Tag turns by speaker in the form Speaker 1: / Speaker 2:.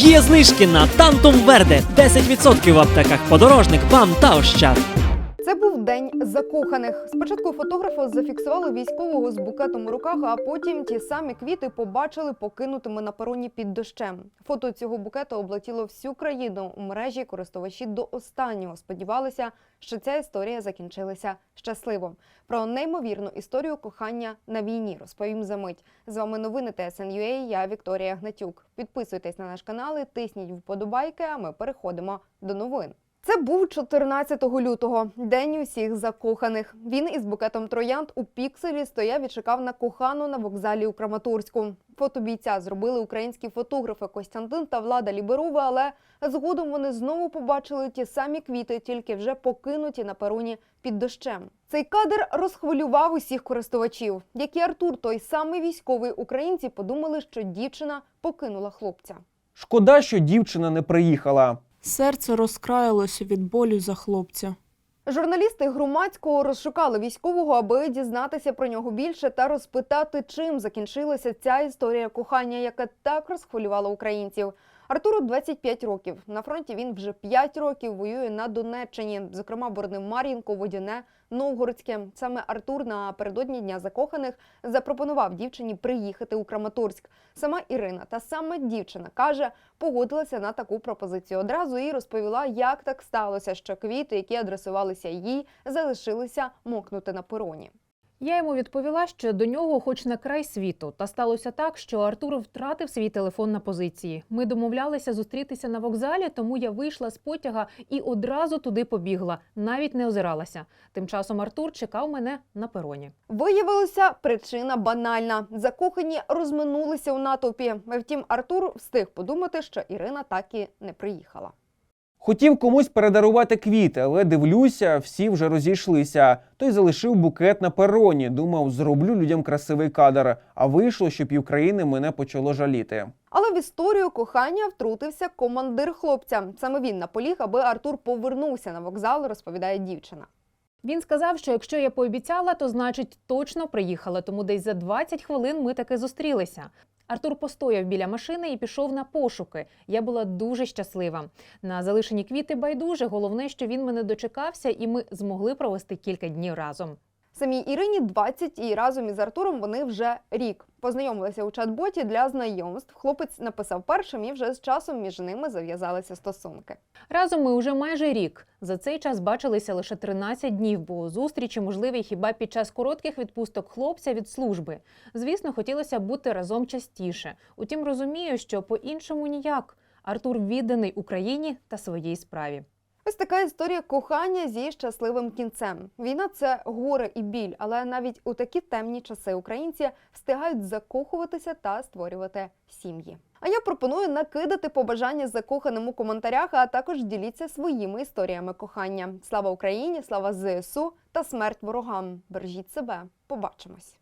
Speaker 1: Є знижки на Тантум Верде 10% в аптеках подорожник, бам та ощад.
Speaker 2: Це був день закоханих. Спочатку фотографи зафіксували військового з букетом у руках, а потім ті самі квіти побачили покинутими на пероні під дощем. Фото цього букету облетіло всю країну. У мережі користувачі до останнього сподівалися, що ця історія закінчилася щасливо. Про неймовірну історію кохання на війні розповім за мить. З вами новини ТСНЮА, Я Вікторія Гнатюк. Підписуйтесь на наш канал, і тисніть вподобайки. А ми переходимо до новин. Це був 14 лютого, день усіх закоханих. Він із букетом троянд у пікселі стояв і чекав на кохану на вокзалі у Краматорську. Фото бійця зробили українські фотографи Костянтин та Влада Ліберова, але згодом вони знову побачили ті самі квіти, тільки вже покинуті на пероні під дощем. Цей кадр розхвилював усіх користувачів. Як і Артур, той самий військовий українці подумали, що дівчина покинула хлопця.
Speaker 3: Шкода, що дівчина не приїхала.
Speaker 4: Серце розкраїлося від болю за хлопця.
Speaker 2: Журналісти громадського розшукали військового, аби дізнатися про нього більше та розпитати, чим закінчилася ця історія кохання, яка так розхвилювала українців. Артуру 25 років. На фронті він вже 5 років воює на Донеччині, зокрема боронив Мар'їнку, Водяне, Новгородське. Саме Артур напередодні дня закоханих запропонував дівчині приїхати у Краматорськ. Сама Ірина, та саме дівчина каже, погодилася на таку пропозицію одразу і розповіла, як так сталося, що квіти, які адресувалися їй, залишилися мокнути на пероні.
Speaker 5: Я йому відповіла, що до нього хоч на край світу. Та сталося так, що Артур втратив свій телефон на позиції. Ми домовлялися зустрітися на вокзалі, тому я вийшла з потяга і одразу туди побігла, навіть не озиралася. Тим часом Артур чекав мене на пероні.
Speaker 2: Виявилося, причина банальна. Закохані розминулися у натовпі. Втім, Артур встиг подумати, що Ірина так і не приїхала.
Speaker 3: Хотів комусь передарувати квіти, але дивлюся, всі вже розійшлися. Той залишив букет на пероні. Думав, зроблю людям красивий кадр. А вийшло, що півкраїни мене почало жаліти.
Speaker 2: Але в історію кохання втрутився командир хлопця. Саме він наполіг, аби Артур повернувся на вокзал, розповідає дівчина.
Speaker 5: Він сказав, що якщо я пообіцяла, то значить точно приїхала. Тому десь за 20 хвилин ми таки зустрілися. Артур постояв біля машини і пішов на пошуки. Я була дуже щаслива. На залишені квіти байдуже. Головне, що він мене дочекався, і ми змогли провести кілька днів разом.
Speaker 2: Самій Ірині 20 і разом із Артуром вони вже рік. Познайомилися у чат-боті для знайомств. Хлопець написав першим і вже з часом між ними зав'язалися стосунки.
Speaker 5: Разом ми вже майже рік. За цей час бачилися лише 13 днів, бо зустрічі можливі хіба під час коротких відпусток хлопця від служби. Звісно, хотілося бути разом частіше. Утім, розумію, що по-іншому ніяк. Артур відданий Україні та своїй справі.
Speaker 2: Ось така історія кохання зі щасливим кінцем. Війна це горе і біль, але навіть у такі темні часи українці встигають закохуватися та створювати сім'ї. А я пропоную накидати побажання закоханим у коментарях, а також діліться своїми історіями кохання. Слава Україні, слава ЗСУ та смерть ворогам. Бережіть себе. Побачимось.